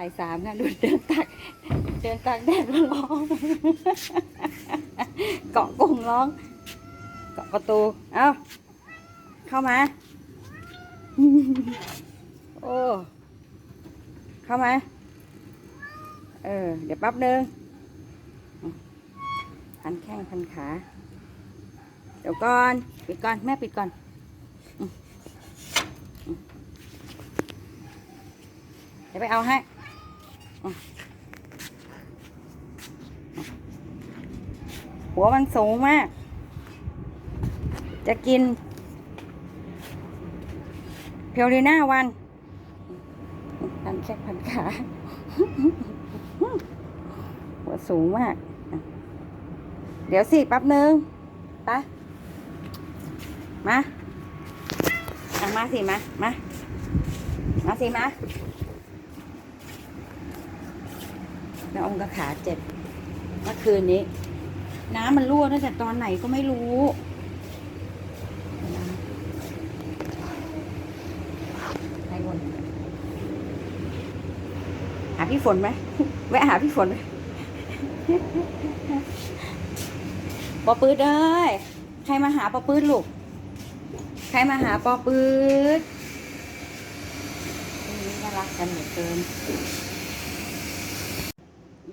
บ่ายสามนะดูเดินตัก เดินตักแดดแล้วร้องเกาะกรงร้อง เกาะประตู เอ้า เข้ามา โอ้ เข้ามา เออ เดี๋ยวแป๊บนึงพันแข้งพันขา เดี๋ยวก่อน ปิดก่อน แม่ปิดก่อนเดี๋ยวไปเอาให้ หัวมันสูงมาก จะกิน เพียวลีน่าวันพันแค่พันขา หัวสูงมาก เดี๋ยวสิแป๊บนึงไปมาอะมาสิ มา มา มาสิ มา แล้วองค์กระขาเจ็บเมื่อคืนนี้ น้ำมันรั่วตั้งแต่ตอนไหนก็ไม่รู้ให้วนหาพี่ฝนไหมแวะหาพี่ฝนไหมปอปื๊ดเอ้ยใครมาหาปอปื๊ดลูก ใครมาหาปอปื๊ดนนี้ก็รักกันเหลือเกิน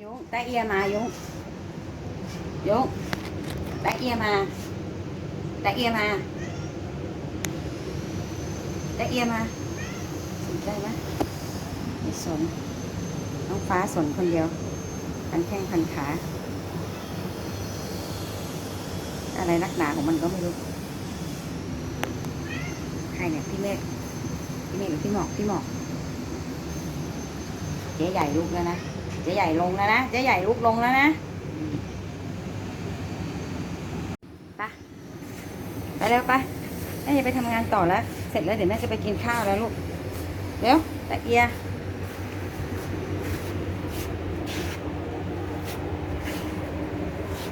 ยุงตาเอียมายงยุงตาเอียมาตาเอียมาตาเอียมาสนใจไหมไม่สนน้องฟ้าสนคนเดียวพันแข้งพันขา อะไรนักหนาของมันก็ไม่รู้ใครเนี่ยพี่เมฆพี่เมฆหรือพี่หมอกพี่หมอกเจ๊ใหญ่ลุกแล้วนะ เจ๊ใหญ่ลงแล้วนะเจ๊ใหญ่ลุกลงแล้วนะไปไปเร็วไปแม่จะไปทำงานต่อแล้ว เสร็จแล้วเดี๋ยวแม่จะไปกินข้าวแล้วลูกเร็วตะเอีย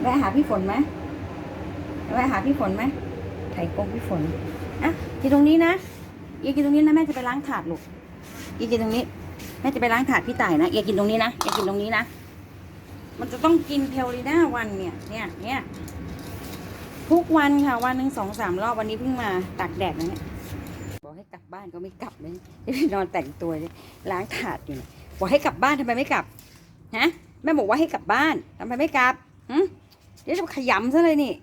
แวะหาพี่ฝนไหมแวะหาพี่ฝนไหมไข่กงพี่ฝนอะกินตรงนี้นะอีกินตรงนี้นะแม่จะไปล้างถาดลูกอีกินตรงนี้ แม่จะไปล้างถาดพี่ต่ายนะเอียกินตรงนี้นะเอียกินตรงนี้นะ มันจะต้องกินเพลลีน่าวันเนี่ยเนี่ยเนี่ยทุกวันค่ะวันหนึ่งสองสามรอบวันนี้เพิ่งมาตากแดดนะเนี่ยบอกให้กลับบ้านก็ไม่กลับเลยจะไปนอนแต่งตัวเลยล้างถาดอยู่บอกให้กลับบ้านทำไมไม่กลับฮะแม่บอกว่าให้กลับบ้านทำไมไม่กลับหึเดี๋ยวจะขยำซะเลยนี่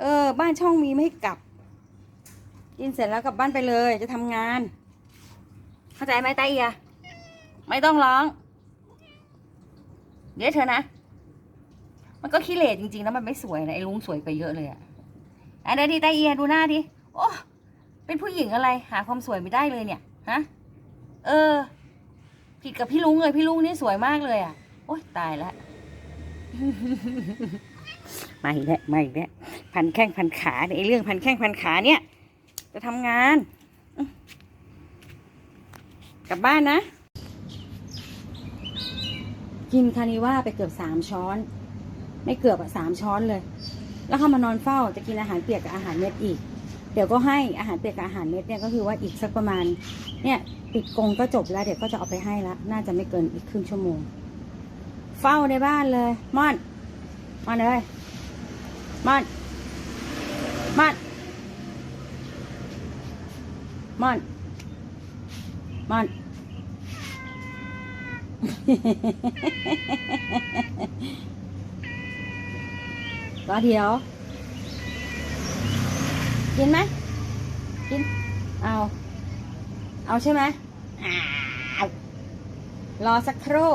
เออ บ้านช่องมีไม่ให้กลับ กินเสร็จแล้วกลับบ้านไปเลย จะทำงาน เข้าใจไหมตาเอีย ไม่ต้องร้อง เดี๋ยวเธอนะ มันก็ขี้เหร่จริงๆแล้วมันไม่สวยนะไอ้ลุงสวยกว่าเยอะเลยอะอะเดี๋ยวดิตาเอียดูหน้าดิ โอ้เป็นผู้หญิงอะไร หาความสวยไม่ได้เลยเนี่ย ฮะ เออ ผิดกับพี่ลุงเลยพี่ลุงนี่สวยมากเลยอะโอ๊ยตายแล้วมาอีกแล้วมาอีกแล้วพันแข้งพันขาเนี่ยไอ้เรื่องพันแข้งพันขาเนี่ย จะทำงาน กลับบ้านนะ กินคานิว่าไปเกือบสามช้อน ไม่เกือบอะสามช้อนเลย แล้วเขามานอนเฝ้าจะกินอาหารเปียกกับอาหารเม็ดอีก เดี๋ยวก็ให้อาหารเปียกกับอาหารเม็ดเนี่ยก็คือว่าอีกสักประมาณ เนี่ยปิดกรงก็จบแล้วเดี๋ยวก็จะเอาไปให้ละน่าจะไม่เกินอีกครึ่งชั่วโมง เฝ้าในบ้านเลยม่อนม่อนเลยม่อนม่อนม่อนม่อน ก็เดี๋ยว กินไหมกิน เอา เอาใช่ไหมรอสักครู่